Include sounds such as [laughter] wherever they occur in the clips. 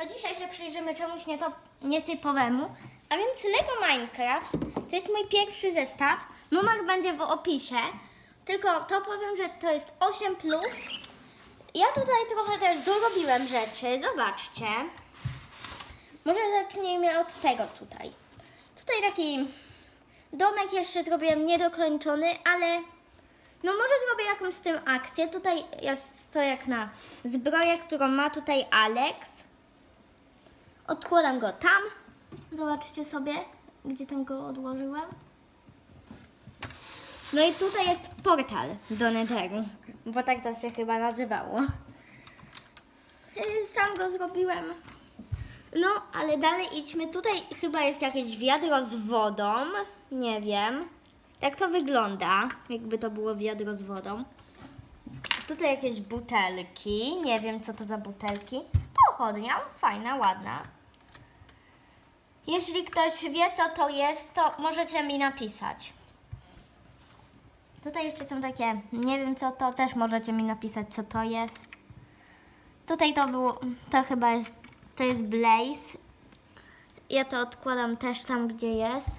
to dzisiaj się przyjrzymy czemuś nieto, nietypowemu. A więc Lego Minecraft to jest mój pierwszy zestaw. Numer będzie w opisie. Tylko to powiem, że to jest 8. Plus. Ja tutaj trochę też dorobiłem rzeczy. Zobaczcie. Może zacznijmy od tego tutaj. Tutaj taki domek jeszcze zrobiłem niedokończony, ale no może zrobię jakąś z tym akcję. Tutaj jest co jak na zbroję, którą ma tutaj Alex. Odkładam go tam. Zobaczcie sobie, gdzie tam go odłożyłem. No i tutaj jest portal do Netheru, bo tak to się chyba nazywało. Yy, Sam go zrobiłem. No, ale dalej idźmy. Tutaj chyba jest jakieś wiadro z wodą. Nie wiem. Jak to wygląda, jakby to było wiadro z wodą. Tutaj jakieś butelki. Nie wiem, co to za butelki. Pochodnia, fajna, ładna. Jeśli ktoś wie, co to jest, to możecie mi napisać. Tutaj jeszcze są takie, nie wiem co to, też możecie mi napisać, co to jest. Tutaj to było, to chyba jest, to jest Blaze. Ja to odkładam też tam, gdzie jest.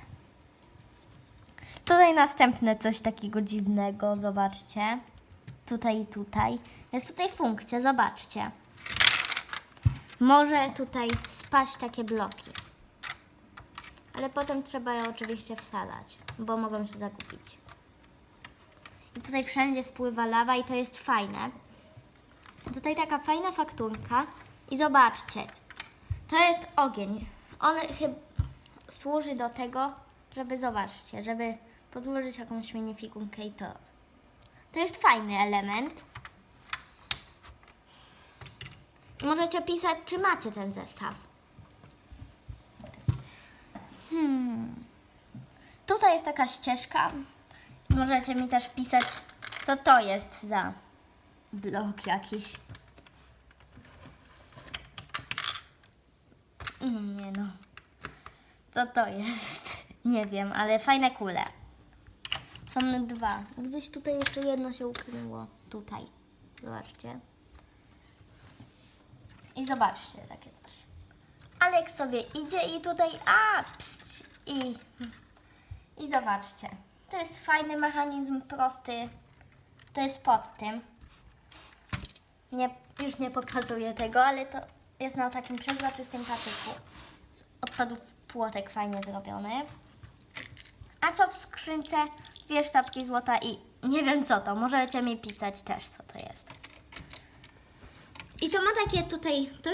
Tutaj następne coś takiego dziwnego, zobaczcie. Tutaj i tutaj. Jest tutaj funkcja, zobaczcie. Może tutaj spaść takie bloki. Ale potem trzeba je oczywiście wsadzać, bo mogą się zakupić. I tutaj wszędzie spływa lawa i to jest fajne. Tutaj taka fajna fakturka i zobaczcie, to jest ogień. On chyba służy do tego, żeby, zobaczcie, żeby podłożyć jakąś minifigurkę i to. To jest fajny element. Możecie pisać, czy macie ten zestaw. Tutaj jest taka ścieżka. Możecie mi też pisać, co to jest za blok jakiś. Mm, Nie no. Co to jest? [laughs] Nie wiem, ale fajne kule. Są dwa. Gdzieś tutaj jeszcze jedno się ukryło. Tutaj. Zobaczcie. I zobaczcie takie coś. Alek sobie idzie i tutaj a pst, i i zobaczcie. To jest fajny mechanizm prosty. To jest pod tym. Nie, już nie pokazuję tego, ale to jest na takim przezroczystym patyku. Odpadów płotek fajnie zrobiony. A co w skrzynce? Dwie sztabki złota i nie wiem co to. Możecie mi pisać też co to jest. I to ma takie tutaj, to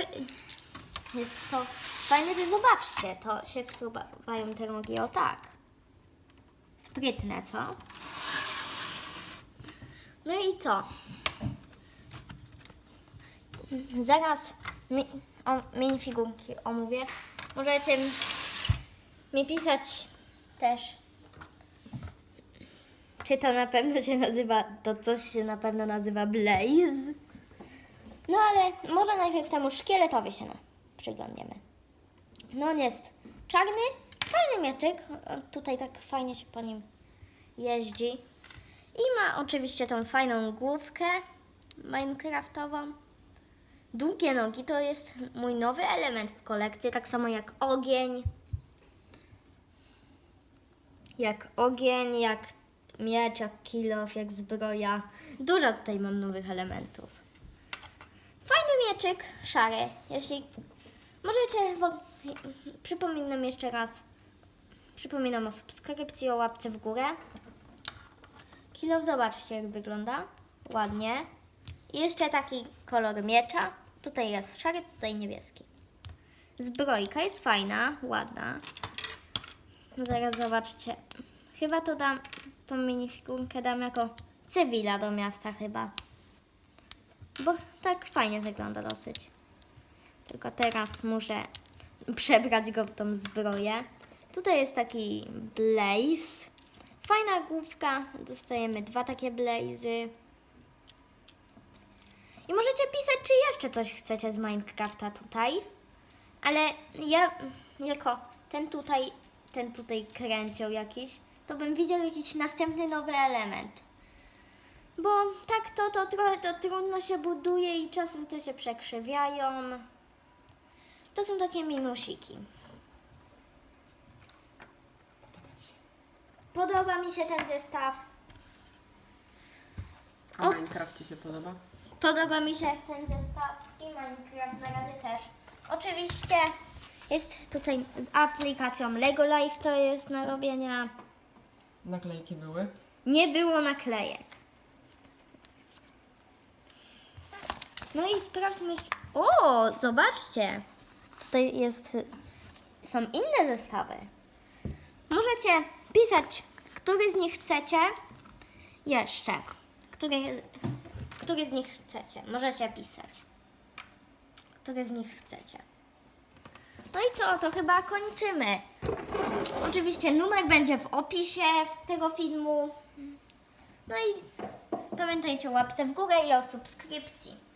jest to fajne, że zobaczcie, to się wsuwają te rogi o tak. Sprytne, co? No i co? Zaraz mi, o, minifigurki omówię. Możecie mi, pisać też, czy to na pewno się nazywa, to coś się na pewno nazywa Blaze. No ale może najpierw temu szkieletowi się na, przyglądniemy. No on jest czarny, fajny mieczyk. O, Tutaj tak fajnie się po nim jeździ. I ma oczywiście tą fajną główkę minecraftową. Długie nogi to jest mój nowy element w kolekcji, tak samo jak ogień. Jak ogień, jak miecz, jak kilof, jak zbroja. Dużo tutaj mam nowych elementów. Fajny mieczyk, szary. Jeśli możecie, przypominam jeszcze raz, przypominam o subskrypcji, o łapce w górę. Kilo, zobaczcie jak wygląda. Ładnie. I jeszcze taki kolor miecza. Tutaj jest szary, tutaj niebieski. Zbrojka jest fajna, ładna. Zaraz zobaczcie. Chyba to dam, tą minifigurkę dam jako cywila do miasta chyba. Bo tak fajnie wygląda dosyć. Tylko teraz muszę [laughs] przebrać go w tą zbroję. Tutaj jest taki blaze. Fajna główka. Dostajemy dwa takie blazy. I możecie pisać, czy jeszcze coś chcecie z Minecrafta tutaj. Ale ja jako ten tutaj, ten tutaj kręcił jakiś, to bym widział jakiś następny nowy element. Bo tak to, to trochę to trudno się buduje i czasem te się przekrzywiają. to są takie minusiki. Podoba mi się ten zestaw. A O. Minecraft Ci się podoba? Podoba mi się ten zestaw i Minecraft na razie też. Oczywiście jest tutaj z aplikacją Lego Life, to jest na robienia. Naklejki były? Nie było naklejek. No i sprawdźmy. O, zobaczcie. Tutaj jest, są inne zestawy. Możecie pisać, który z nich chcecie. Jeszcze. Który, który z nich chcecie. Możecie pisać. Który z nich chcecie. No i co, to chyba kończymy. Oczywiście numer będzie w opisie tego filmu. No i pamiętajcie o łapce w górę i o subskrypcji.